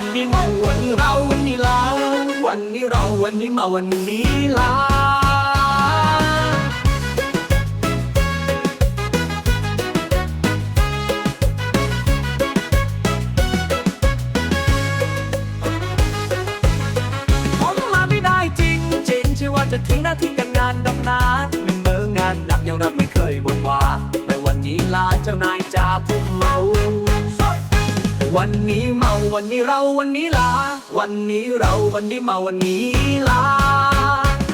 วันนี้เมาวันเราวันนี้ลาวันนี้เราวันนี้มาวันนี้ลาผมมาไม่ได้จริงจริงเชื่อว่าจะทิ้งหน้าที่การงาน วันนี้เมาวันนี้เราวันนี้ลา วันนี้เราวันนี้เมาวันนี้ลา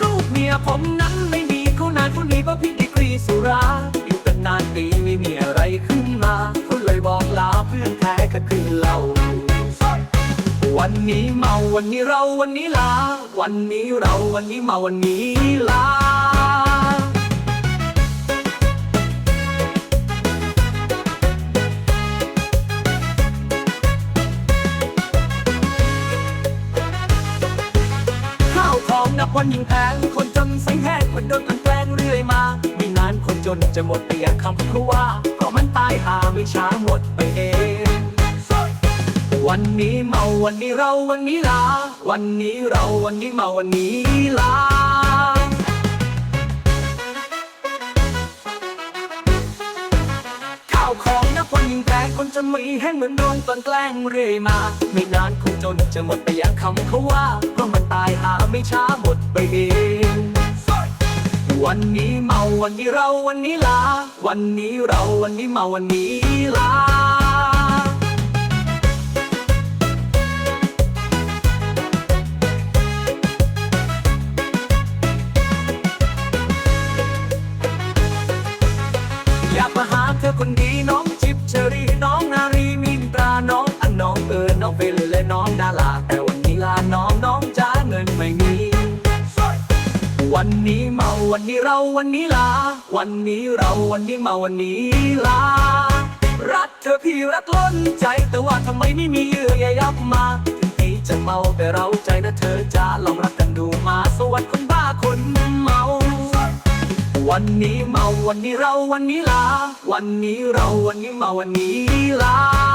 ลูกเมียผมนั้นไม่มีเขานานคนนี้เพราะพิดีกรีสุรา อยู่กันนานปีไม่มีอะไรขึ้นมาก็เลยบอกลาเพื่อนแท้ก็คือเราวันนี้เมาวันนี้เราวันนี้ลา วันนี้เราวันนี้เมาวันนี้ลา วันยิ่งแพงคนจนใส่แห้งคนโดนกันแกล้งเรื่อยมา ไม่นานคนจนจะหมดเปียกคำเพราะว่าเพราะมันตายหาไม่ช้าหมดไปเอง วันนี้เมาวันนี้เราวันนี้ลา วันนี้เราวันนี้เมาวันนี้ลาข้าวของนับวันยิ่งแพงคนจะมีแห้งเหมือนโดนตอนแกล้งเรื่อยมา ไม่นานคง จนจะหมดไปอย่างคำเขาว่าเพราะมันตายหาไม่ช้าหมดไปเองวันนี้เมาวันนี้เราวันนี้ลา วันนี้เราวันนี้เมาวันนี้ลาอยากมาหาเธอคนดีน้องจิบเชอรี่น้องนารีม อันน้องเอิญน้องเฟลและน้องดาราแต่วันนี้ลาน้องน้องจ้าเงินไม่มี วันนี้เมาวันนี้เราวันนี้ลา วันนี้เราวันนี้เมาวันนี้ลา รักเธอพี่รักล้นใจแต่ว่าทำไมไม่มีเยื่อใยยับมาถึงพี่จะเมาแต่เราใจนะเธอจะลองรักกันดูมาสวัสดคนบ้าคนเมาวันนี้เมาวันนี้เราวันนี้ลา วันนี้เราวันนี้เมาวันนี้ลา